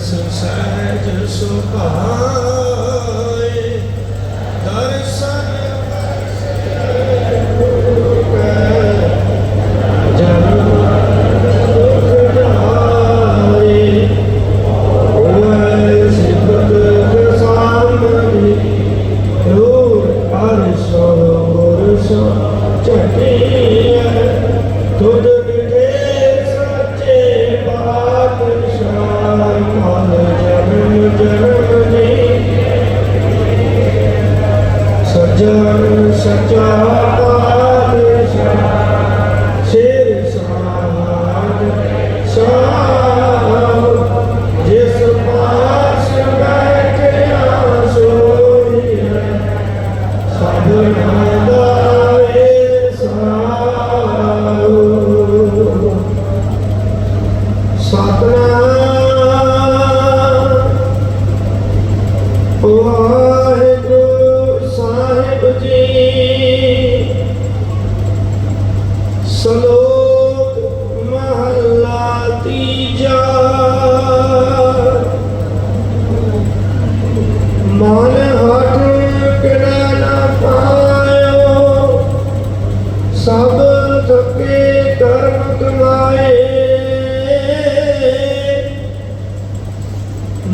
ਸਹਿਜ ਸੁਭਾਏ ਦਰਸ਼ਨ ਜਨ ਵਾਹਿਗੁਰੂ ਸਾਹਿਬ ਜੀ। ਸ਼ਲੋਕ ਮਹਲਾ ਤੀਜਾ। ਮਨ ਹਟ ਕਿੜਾ ਨਾ ਪਾਇਓ, ਸਭ ਥਕੇ ਕਰਮ ਕਮਾਏ।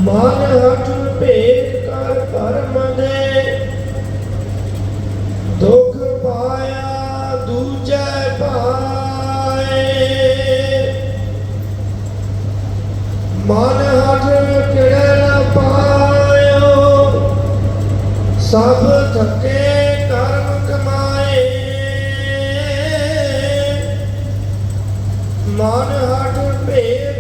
ਮਨ ਹਟ ਸਭ ਥਕੇ ਕਰਮ ਕਮਾਏ। ਮਨ ਹਟ ਭੇਦ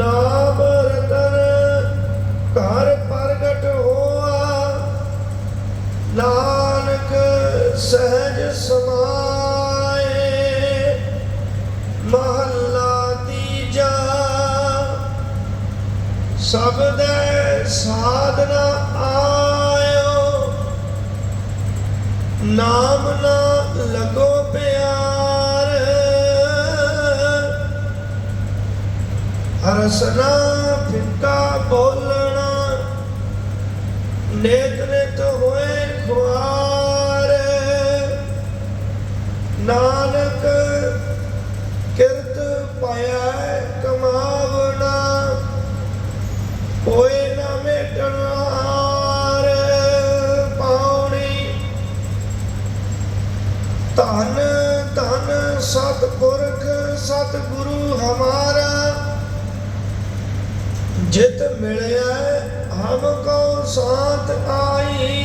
ਨਾਮ ਰਤਨ ਘਰ ਪ੍ਰਗਟ ਹੋਆ। ਨਾਨਕ ਸਹਿਜ ਸਮਾਏ। ਮਹੱਲਾ ਤੀਜਾ। ਸਬਦੈ ਸਾਧਨਾ ਆਇਓ। ਨਾਮ ਨਾ ਲਗੋ ਪਿਆ। ਹਰਸਨਾ ਫਿੱਕਾ ਬੋਲਣਾ। ਨੇਤ ਨੇਤ ਹੋਏ ਖੁਆਰ। ਨਾਨਕ ਕਿਰਤ ਪਾਇਆ ਕਮਾਵਣਾ। ਹੋਏ ਨਾ ਮੇਟਣਾ ਹਾਰ। ਪਾਉਣੀ ਧਨ ਧਨ ਸਤਿਪੁਰਖ, ਸਤਿਗੁਰੂ ਹਮਾਰਾ। ਜਿਤ ਮਿਲਿਆ, ਹਮ ਕੋ ਸਾਥ ਆਈ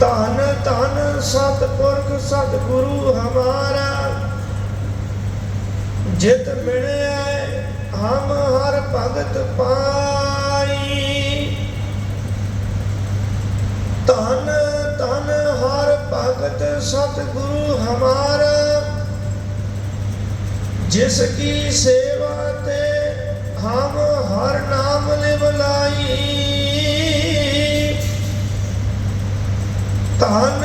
ਧਨ ਧਨ ਸਤਿਪੁਰਖ ਸਤਿਗੁਰੂ ਹਮਾਰਾ। ਜਿਤ ਮਿਲਿਆ, ਹਮ ਹਰ ਭਗਤ ਪਾਈ। ਧਨ ਧਨ ਹਰ ਭਗਤ ਸਤਿਗੁਰੂ ਹਮਾਰਾ। ਜਿਸ ਕੀ ਸੇਵਾ ਹਮ ਹਰ ਨਾਮ ਲਿਵਲਾਈ ਧਨ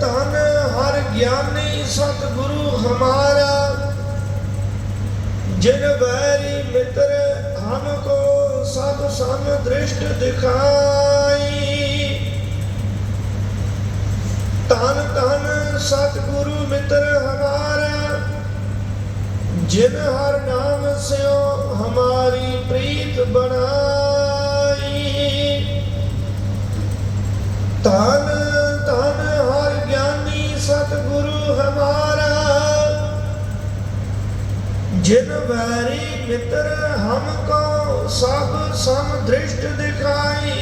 ਧਨ ਹਰ ਗਿਆਨੀ ਸਤਿਗੁਰੂ ਹਮਾਰਾ। ਜਿਨ ਵੈਰੀ ਮਿੱਤਰ ਹਮ ਕੋ ਸਭ ਸਮ ਦ੍ਰਿਸ਼ਟ ਦਿਖਾਈ। ਤਨ ਤਨ ਸਤਿਗੁਰੂ ਮਿੱਤਰ ਹਮਾਰਾ। ਜਿਨ ਹਰ ਨਾਮ ਸਿਓ ਹਮਾਰੀ ਪ੍ਰੀਤ ਬਣਾਈ ਤਨ ਤਨ ਹਰ ਗਿਆਨੀ ਸਤਿਗੁਰੂ ਹਮਾਰਾ ਜਿਨ ਵੈਰੀ ਮਿੱਤਰ ਹਮ ਕੋ ਸਭ ਸਮ ਦ੍ਰਿਸ਼ਟ ਦਿਖਾਈ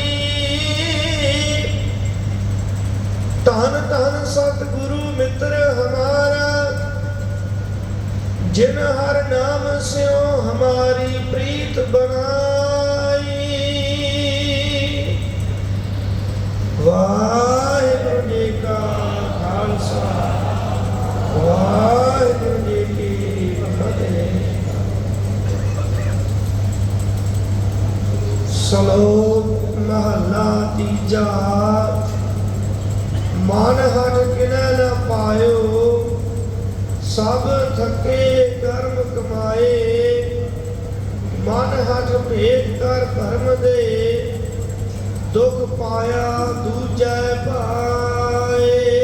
ਤਨ ਤਨ ਸਤਿਗੁਰੂ ਜਿਨ ਹਰ ਨਾਮ ਸਿਓ ਹਮਾਰੀ ਪ੍ਰੀਤ ਬਣਾਈ। ਵਾਹਿਗੁਰੂ ਜੀ ਕਾ ਖਾਲਸਾ, ਵਾਹਿਗੁਰੂ ਜੀ ਕੀ ਫਤਿਹ। ਸ਼ਲੋਕ ਮਹਲਾ ਤੀਜਾ, ਮਨ ਹਟ ਕਿਨੈ ਨਾ ਪਾਇਓ ਸਭ ਥਕੇ ਕਰਮ ਕਮਾਏ ਮਨ ਹਟ ਭੇਦ ਕਰ ਧਰਮ ਦੇ ਦੁਖ ਪਾਇਆ ਦੂਜੈ ਭਾਏ